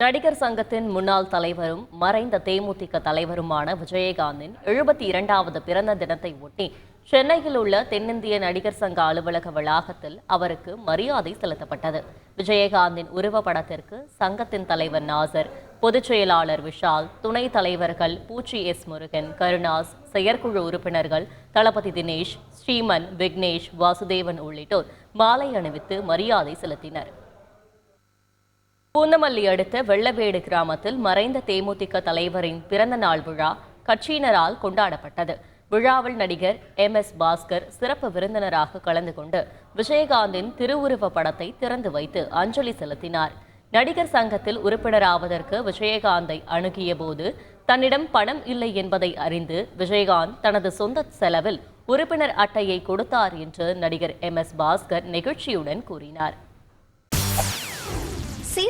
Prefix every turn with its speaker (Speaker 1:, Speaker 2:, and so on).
Speaker 1: நடிகர் சங்கத்தின் முன்னாள் தலைவரும் மறைந்த தேமுதிக தலைவருமான விஜயகாந்தின் எழுபத்தி இரண்டாவது பிறந்த தினத்தை ஒட்டி சென்னையில் உள்ள தென்னிந்திய நடிகர் சங்க அலுவலக வளாகத்தில் அவருக்கு மரியாதை செலுத்தப்பட்டது. விஜயகாந்தின் உருவப்படத்திற்கு சங்கத்தின் தலைவர் நாசர் பொதுச் செயலாளர் விஷால் துணைத் தலைவர்கள் பூச்சி எஸ் முருகன் கருணாஸ் செயற்குழு உறுப்பினர்கள் தளபதி தினேஷ் ஸ்ரீமன் விக்னேஷ் வாசுதேவன் உள்ளிட்டோர் மாலை அணிவித்து மரியாதை செலுத்தினர். பூந்தமல்லி அடுத்த வெள்ளவேடு கிராமத்தில் மறைந்த தேமுதிக தலைவரின் பிறந்த நாள் விழா கட்சியினரால் கொண்டாடப்பட்டது. விழாவில் நடிகர் எம். எஸ். பாஸ்கர் சிறப்பு விருந்தினராக கலந்து கொண்டு விஜயகாந்தின் திருவுருவ படத்தை திறந்து வைத்து அஞ்சலி செலுத்தினார். நடிகர் சங்கத்தில் உறுப்பினராவதற்கு விஜயகாந்தை அணுகிய போது தன்னிடம் பணம் இல்லை என்பதை அறிந்து விஜயகாந்த் தனது சொந்த செலவில் உறுப்பினர் அட்டையை கொடுத்தார் என்று நடிகர் எம். எஸ். பாஸ்கர் நெகிழ்ச்சியுடன் கூறினார்.